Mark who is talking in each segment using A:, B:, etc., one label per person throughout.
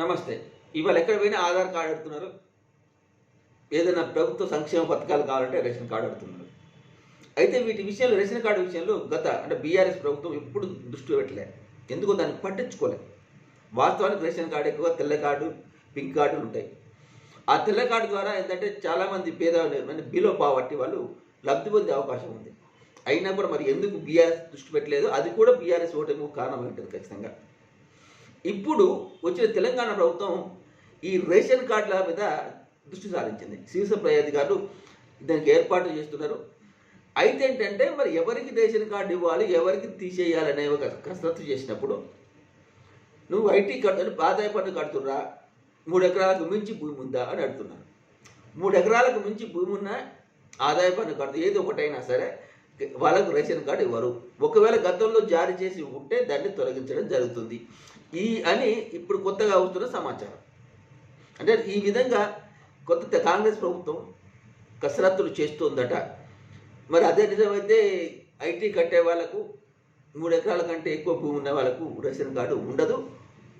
A: నమస్తే. ఇవాళ ఎక్కడ పోయినా ఆధార్ కార్డు అడుగుతున్నారు. ఏదైనా ప్రభుత్వ సంక్షేమ పథకాలు కావాలంటే రేషన్ కార్డు అడుగుతున్నారు. అయితే వీటి విషయంలో రేషన్ కార్డు విషయంలో గత అంటే బీఆర్ఎస్ ప్రభుత్వం ఎప్పుడు దృష్టి పెట్టలే. ఎందుకో దాన్ని పట్టించుకోలేదు వాస్తవానికి రేషన్ కార్డు ఎక్కువ తెల్ల కార్డు పింక్ కార్డులు ఉంటాయి. ఆ తెల్ల కార్డు ద్వారా ఏంటంటే చాలామంది పేద అంటే బిలో పావర్టీ వాళ్ళు లబ్ధి పొందే అవకాశం ఉంది. అయినా కూడా మరి ఎందుకు బీఆర్ఎస్ దృష్టి పెట్టలేదు? అది కూడా బీఆర్ఎస్ ఓటమి కారణం ఉంటుంది ఖచ్చితంగా. ఇప్పుడు వచ్చిన తెలంగాణ ప్రభుత్వం ఈ రేషన్ కార్డుల మీద దృష్టి సారించింది. శివసప్రయ అధికారులు దానికి ఏర్పాటు చేస్తున్నారు. అయితే ఏంటంటే మరి ఎవరికి రేషన్ కార్డు ఇవ్వాలి ఎవరికి తీసేయాలనే ఒక కసరత్తు చేసినప్పుడు నువ్వు ఐటీ కట్టు ఆదాయ పన్ను కడుతున్నా మూడు ఎకరాలకు మించి భూమి ఉందా అని అడుగుతున్నాను మూడు ఎకరాలకు మించి భూమి ఉన్నా ఆదాయ పన్ను కడుతు ఏది ఒకటైనా సరే వాళ్ళకు రేషన్ కార్డు ఇవ్వరు. ఒకవేళ గతంలో జారీ చేసి ఉంటే దాన్ని తొలగించడం జరుగుతుంది. ఈ అని ఇప్పుడు కొత్తగా అవుతున్న సమాచారం. అంటే ఈ విధంగా కొత్త కాంగ్రెస్ ప్రభుత్వం కసరత్తులు చేస్తుందట. మరి అదే నిజమైతే ఐటీ కట్టే వాళ్ళకు మూడు ఎకరాల కంటే ఎక్కువ భూమి ఉన్న వాళ్ళకు రేషన్ కార్డు ఉండదు.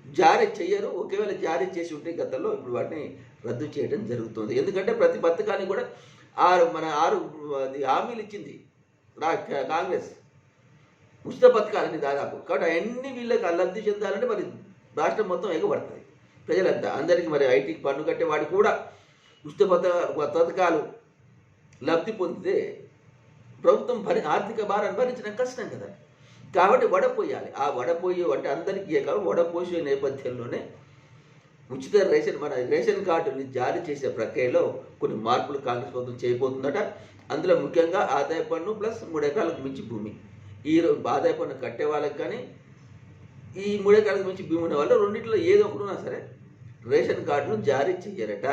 A: జారీ చేయరు ఒకవేళ జారీ చేసి ఉంటే గతంలో ఇప్పుడు వాటిని రద్దు చేయడం జరుగుతుంది. ఎందుకంటే ప్రతి పథకాన్ని కూడా ఆరు మన ఆరు అది హామీలు ఇచ్చింది కాంగ్రెస్. ఉచిత పథకాలని దాదాపు. కాబట్టి అవన్నీ వీళ్ళకి లబ్ధి చెందాలంటే మరి రాష్ట్రం మొత్తం ఎగబడుతుంది ప్రజలంతా. అందరికీ మరి ఐటీకి పన్ను కట్టే వాడు కూడా ఉచిత పథ పథకాలు లబ్ధి పొందితే ప్రభుత్వం భరి ఆర్థిక భారాన్ని భరించడం కష్టం కదా. కాబట్టి వడపోయాలి. ఆ వడపోయే అంటే అందరికీ కాదు వడపోసే నేపథ్యంలోనే ఉచిత రేషన్ మన రేషన్ కార్డుని జారీ చేసే ప్రక్రియలో కొన్ని మార్పులు కాంగ్రెస్ ప్రభుత్వం చేయబోతుందట. అందులో ముఖ్యంగా ఆదాయ పన్ను ప్లస్ మూడు ఎకరాలకు మించి భూమి. ఈ రో- పన్ను కట్టే వాళ్ళకి కానీ ఈ మూడే ఎకరాలకు మించి భూమి ఉన్న వాళ్ళు రెండింటిలో ఏదో ఒకటి ఉన్నా సరే రేషన్ కార్డును జారీ చెయ్యరట.